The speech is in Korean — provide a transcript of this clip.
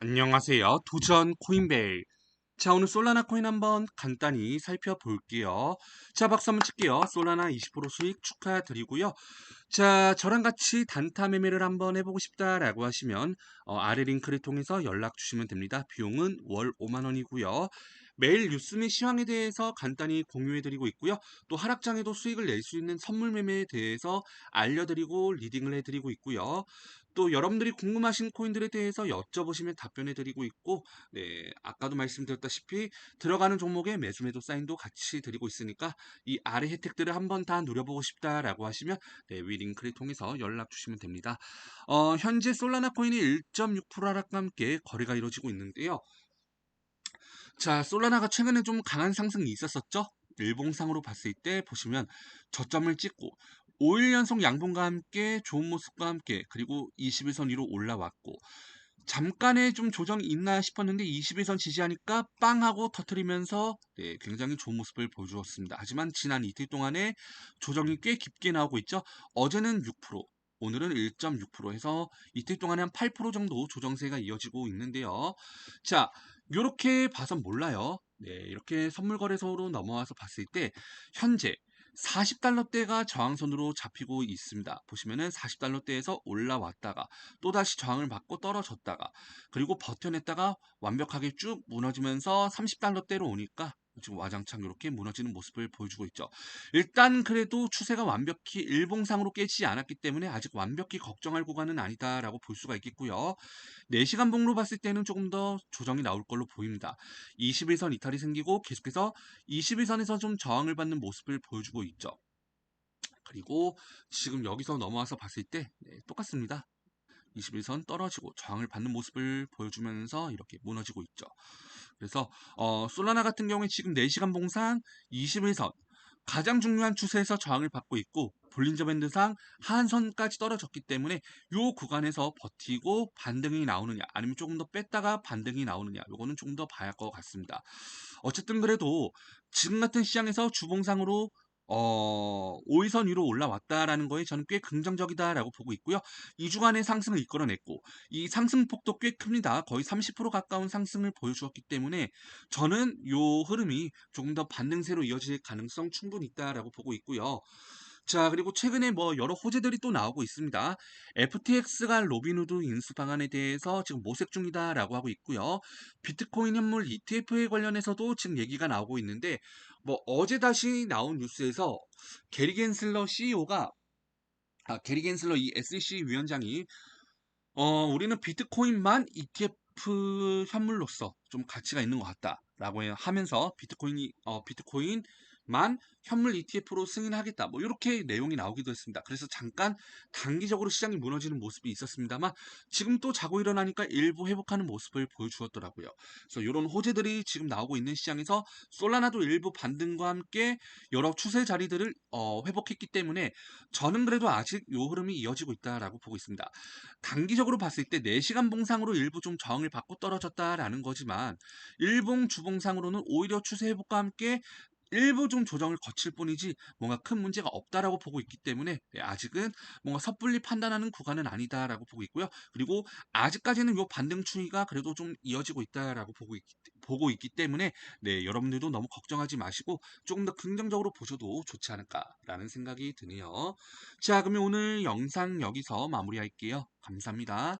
안녕하세요. 도전 코인벨. 자, 오늘 솔라나 코인 한번 간단히 살펴볼게요. 자, 박수 한번 칠게요. 솔라나 20% 수익 축하드리고요. 자, 저랑 같이 단타 매매를 한번 해보고 싶다라고 하시면 어, 아래 링크를 통해서 연락 주시면 됩니다. 비용은 월 5만 원이고요. 매일 뉴스 및 시황에 대해서 간단히 공유해드리고 있고요. 또 하락장에도 수익을 낼 수 있는 선물 매매에 대해서 알려드리고 리딩을 해드리고 있고요. 또 여러분들이 궁금하신 코인들에 대해서 여쭤보시면 답변해드리고 있고, 네, 아까도 말씀드렸다시피 들어가는 종목에 매수 매도 사인도 같이 드리고 있으니까 이 아래 혜택들을 한번 다 누려보고 싶다라고 하시면 네, 위 링크를 통해서 연락 주시면 됩니다. 어, 현재 솔라나 코인이 1.6% 하락과 함께 거래가 이루어지고 있는데요. 자, 솔라나가 최근에 좀 강한 상승이 있었었죠? 일봉상으로 봤을 때 보시면 저점을 찍고 5일 연속 양봉과 함께 좋은 모습과 함께 그리고 21선 위로 올라왔고 잠깐의 좀 조정이 있나 싶었는데 21선 지지하니까 빵 하고 터트리면서 네, 굉장히 좋은 모습을 보여주었습니다. 하지만 지난 이틀 동안에 조정이 꽤 깊게 나오고 있죠. 어제는 6%, 오늘은 1.6% 해서 이틀 동안에 한 8% 정도 조정세가 이어지고 있는데요. 자, 이렇게 봐선 몰라요. 네, 이렇게 선물거래소로 넘어와서 봤을 때 현재 40달러대가 저항선으로 잡히고 있습니다. 보시면은 40달러대에서 올라왔다가 또다시 저항을 받고 떨어졌다가 그리고 버텨냈다가 완벽하게 쭉 무너지면서 30달러대로 오니까 지금 와장창 이렇게 무너지는 모습을 보여주고 있죠. 일단 그래도 추세가 완벽히 일봉상으로 깨지지 않았기 때문에 아직 완벽히 걱정할 구간은 아니다라고 볼 수가 있겠고요. 4시간 봉로 봤을 때는 조금 더 조정이 나올 걸로 보입니다. 21선 이탈이 생기고 계속해서 21선에서 좀 저항을 받는 모습을 보여주고 있죠. 그리고 지금 여기서 넘어와서 봤을 때 네, 똑같습니다. 21선 떨어지고 저항을 받는 모습을 보여주면서 이렇게 무너지고 있죠. 그래서 어, 솔라나 같은 경우에 지금 4시간 봉상 21선 가장 중요한 추세에서 저항을 받고 있고 볼린저 밴드상 하한선까지 떨어졌기 때문에 이 구간에서 버티고 반등이 나오느냐 아니면 조금 더 뺐다가 반등이 나오느냐 이거는 조금 더 봐야 할 것 같습니다. 어쨌든 그래도 지금 같은 시장에서 주봉상으로 어, 5위선 위로 올라왔다라는 거에 저는 꽤 긍정적이다라고 보고 있고요. 2주간의 상승을 이끌어냈고 이 상승폭도 꽤 큽니다. 거의 30% 가까운 상승을 보여주었기 때문에 저는 요 흐름이 조금 더 반등세로 이어질 가능성 충분히 있다라고 보고 있고요. 자, 그리고 최근에 뭐 여러 호재들이 또 나오고 있습니다. FTX가 로빈후드 인수 방안에 대해서 지금 모색 중이다라고 하고 있고요. 비트코인 현물 ETF에 관련해서도 지금 얘기가 나오고 있는데 뭐 어제 다시 나온 뉴스에서 게리 겐슬러 CEO가 아, 게리 겐슬러 이 SEC 위원장이 어, 우리는 비트코인만 ETF 현물로서 좀 가치가 있는 것 같다라고 하면서 비트코인이 어, 비트코인 만 현물 ETF로 승인하겠다. 뭐 이렇게 내용이 나오기도 했습니다. 그래서 잠깐 단기적으로 시장이 무너지는 모습이 있었습니다만 지금 또 자고 일어나니까 일부 회복하는 모습을 보여주었더라고요. 그래서 이런 호재들이 지금 나오고 있는 시장에서 솔라나도 일부 반등과 함께 여러 추세 자리들을 어, 회복했기 때문에 저는 그래도 아직 이 흐름이 이어지고 있다라고 보고 있습니다. 단기적으로 봤을 때 4시간 봉상으로 일부 좀 저항을 받고 떨어졌다라는 거지만 일봉 주봉상으로는 오히려 추세 회복과 함께 일부 좀 조정을 거칠 뿐이지 뭔가 큰 문제가 없다라고 보고 있기 때문에 네, 아직은 뭔가 섣불리 판단하는 구간은 아니다라고 보고 있고요. 그리고 아직까지는 요 반등 추이가 그래도 좀 이어지고 있다라고 보고 있기, 보고 있기 때문에 네, 여러분들도 너무 걱정하지 마시고 조금 더 긍정적으로 보셔도 좋지 않을까라는 생각이 드네요. 자, 그러면 오늘 영상 여기서 마무리할게요. 감사합니다.